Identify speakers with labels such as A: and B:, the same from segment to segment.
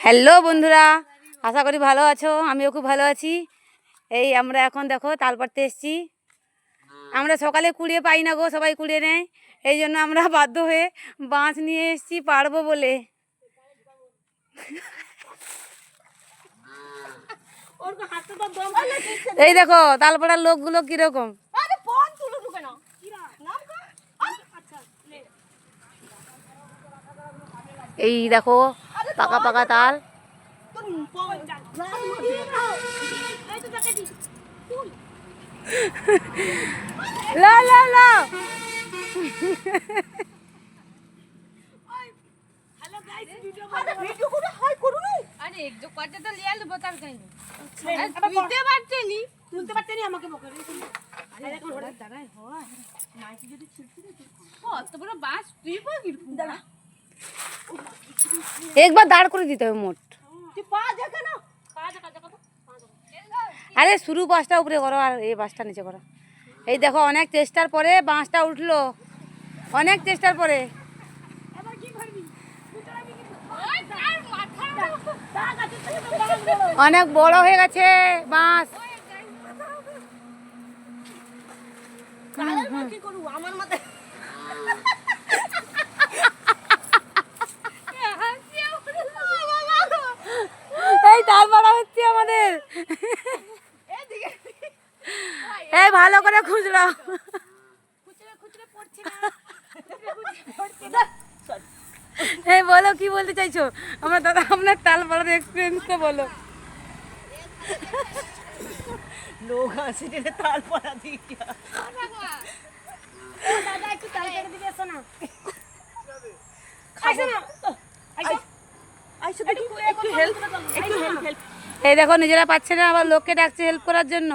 A: Hello বন্ধুরা আশা করি ভালো আছো আমিও খুব ভালো আছি। এই আমরা এখন দেখো তাল পাড়তে এসেছি। আমরা সকালে কুড়িয়ে পাই না গো সবাই কুড়িয়ে নেয়। এই জন্য আমরা বাধ্য হয়ে বাঁশ নিয়ে এসেছি পারব বলে। এই দেখো তাল পাড়ার লোকগুলো কীরকম এই দেখো পাকা পাকা তাল লা লা লা
B: আরে একটু কটে তো লিয়ে আলবো তার কাইনি তুইতে পারছে নি
C: তুলতে পারতে নি আমাকে বকে
A: একবার দাঁড় করে দিতে হবে মোট।
C: তুই পা দেখে না পা দেখা দেখা তো
A: আরে শুরু বাসটা উপরে করো আর এই বাসটা নিচে করো। এই দেখো অনেক চেষ্টার পরে বাঁশটা উঠল। অনেক চেষ্টার পরে। অনেক বড় হয়ে গেছে বাঁশ।
C: আমার মাথায়
A: এই তাল পাড়া হচ্ছে আমাদের এই ভালো করে খুঁজলো। এই বলো কি বলতে চাইছো? আমার দাদা আপনার তাল পাড়ার এক্সপিরিয়েন্সটা বলো।
C: লোক আসে তাল পড়া দাদা একটু তাল দিবে এসো না
A: এই দেখো নিজেরা পাচ্ছে না আবার লোককে ডাকছে হেল্প করার জন্য।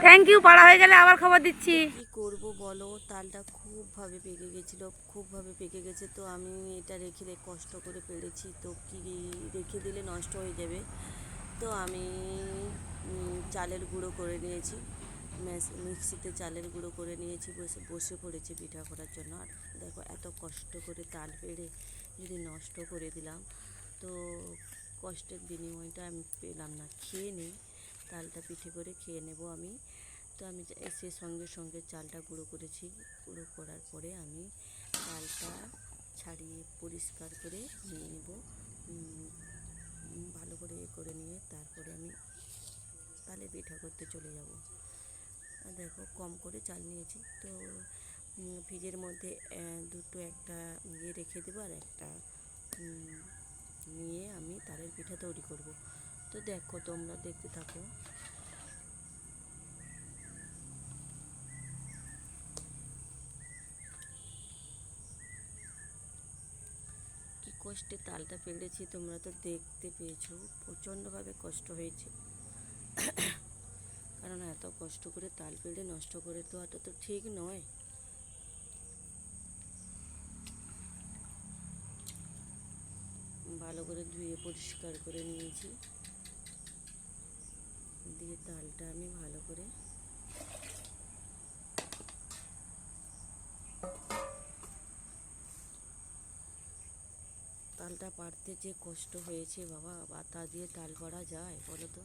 A: থ্যাংক ইউ পাড়া হয়ে গেলে আবার খবর দিচ্ছি।
D: কি করব বলো? তালটা খুবভাবে পেকে গেছিল খুবভাবে পেকে গেছে তো আমি এটা রেখে রে- কষ্ট করে পেরেছি। তো কি রেখে দিলে নষ্ট হয়ে যাবে? তো আমি চালের গুঁড়ো করে নিয়েছি। মিক্সিতে চালের গুঁড়ো করে নিয়েছি বসে বসে পড়েছি পিঠা করার জন্য। আর দেখো এত কষ্ট করে তাল পেড়ে যদি নষ্ট করে দিলাম, তো কষ্টের বিনিময়টা আমি পেলাম না। খেয়ে নিই তালটা পিঠে করে খেয়ে নেব আমি। তো আমি এসে সঙ্গে সঙ্গে চালটা গুঁড়ো করেছি। গুঁড়ো করার পরে আমি চালটা ছাড়িয়ে পরিষ্কার করে নিয়ে নেব। ভালো করে এ করে নিয়ে তারপরে আমি তালে পিঠা করতে চলে যাব। দেখো কম করে চাল নিয়েছি। তো ফ্রিজের মধ্যে দুটো একটা ইয়ে রেখে দেবো আর একটা নিয়ে আমি তালের পিঠা তৈরি করব। তো দেখো, তোমরা দেখতে থাকো। কি কষ্টে তালটা পেড়েছি, তোমরা তো দেখতে পেয়েছ। প্রচণ্ডভাবে কষ্ট হয়েছে। কারণ এত কষ্ট করে তাল পেড়ে নষ্ট করে দেওয়াটা তো ঠিক নয়। ভালো করে ধুয়ে পরিষ্কার করে নিয়েছি। দিয়ে তালটা আমি ভালো করে তালটা পারতে যে কষ্ট হয়েছে বাবা, বাতা দিয়ে তাল পাড়া যায় বলো তো?